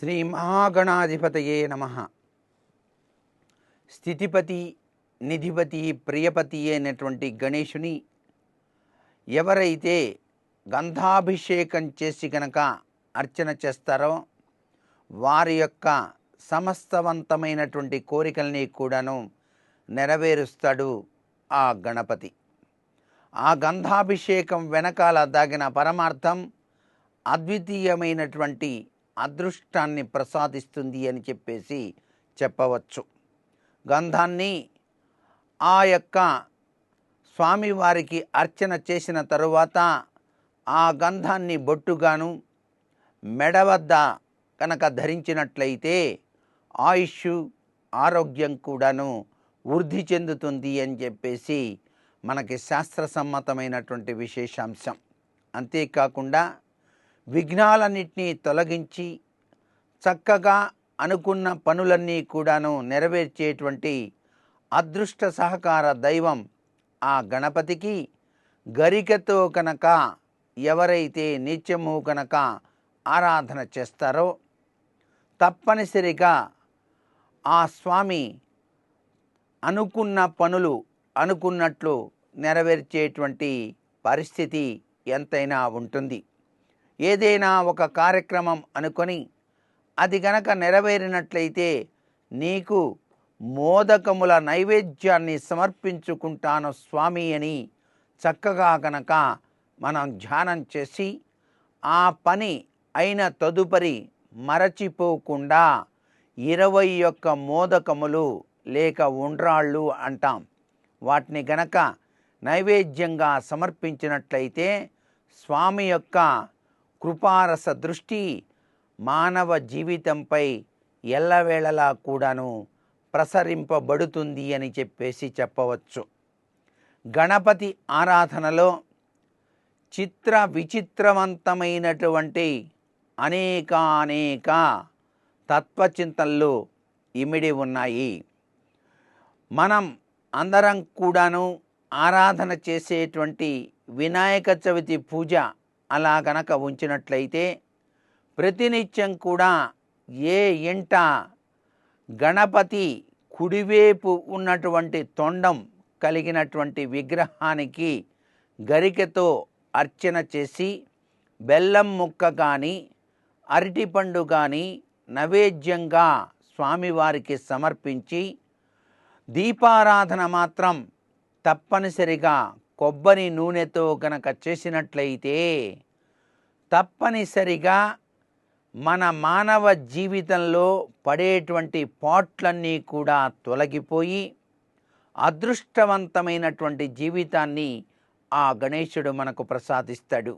శ్రీ మహాగణాధిపతయే నమ. స్థితిపతి నిధిపతి ప్రియపతి అయినటువంటి గణేషుని ఎవరైతే గంధాభిషేకం చేసి గనక అర్చన చేస్తారో వారి యొక్క సమస్తవంతమైనటువంటి కోరికల్ని కూడాను నెరవేరుస్తాడు ఆ గణపతి. ఆ గంధాభిషేకం వెనకాల దాగిన పరమార్థం అద్వితీయమైనటువంటి అదృష్టాన్ని ప్రసాదిస్తుంది అని చెప్పేసి చెప్పవచ్చు. గంధాన్ని ఆ యొక్క స్వామివారికి అర్చన చేసిన తరువాత ఆ గంధాన్ని బొట్టుగాను మెడ వద్ద కనుక ధరించినట్లయితే ఆయుష్ ఆరోగ్యం కూడాను వృద్ధి చెందుతుంది అని చెప్పేసి మనకి శాస్త్రసమ్మతమైనటువంటి విశేషాంశం. అంతేకాకుండా విఘ్నాలన్నింటినీ తొలగించి చక్కగా అనుకున్న పనులన్నీ కూడాను నెరవేర్చేటువంటి అదృష్ట సహకార దైవం ఆ గణపతికి. గరికతో కనుక ఎవరైతే నిత్యము కనుక ఆరాధన చేస్తారో తప్పనిసరిగా ఆ స్వామి అనుకున్న పనులు అనుకున్నట్లు నెరవేర్చేటువంటి పరిస్థితి ఎంతైనా ఉంటుంది. ఏదైనా ఒక కార్యక్రమం అనుకొని అది గనక నెరవేరినట్లయితే నీకు మోదకముల నైవేద్యాన్ని సమర్పించుకుంటాను స్వామి అని చక్కగా గనక మనం ధ్యానం చేసి ఆ పని అయిన తదుపరి మరచిపోకుండా ఇరవై యొక్క మోదకములు లేక ఉండ్రాళ్ళు అంటాం. వాటిని గనక నైవేద్యంగా సమర్పించినట్లయితే స్వామి యొక్క కృపారస దృష్టి మానవ జీవితంపై ఎల్లవేళలా కూడాను ప్రసరింపబడుతుంది అని చెప్పేసి చెప్పవచ్చు. గణపతి ఆరాధనలో చిత్ర విచిత్రవంతమైనటువంటి అనేక అనేక తత్వచింతనలు ఇమిడి ఉన్నాయి. మనం అందరం కూడాను ఆరాధన చేసేటువంటి వినాయక చవితి పూజ అలా గనక ఉంచినట్లయితే ప్రతినిత్యం కూడా ఏ ఇంట గణపతి కుడివైపు ఉన్నటువంటి తొండం కలిగినటువంటి విగ్రహానికి గరికతో అర్చన చేసి బెల్లం ముక్క కానీ అరటిపండు కానీ నైవేద్యంగా స్వామివారికి సమర్పించి దీపారాధన మాత్రం తప్పనిసరిగా కొబ్బరి నూనెతో గనక చేసినట్లయితే తప్పనిసరిగా మన మానవ జీవితంలో పడేటువంటి పాట్లన్నీ కూడా తొలగిపోయి అదృష్టవంతమైనటువంటి జీవితాన్ని ఆ గణేశుడు మనకు ప్రసాదిస్తాడు.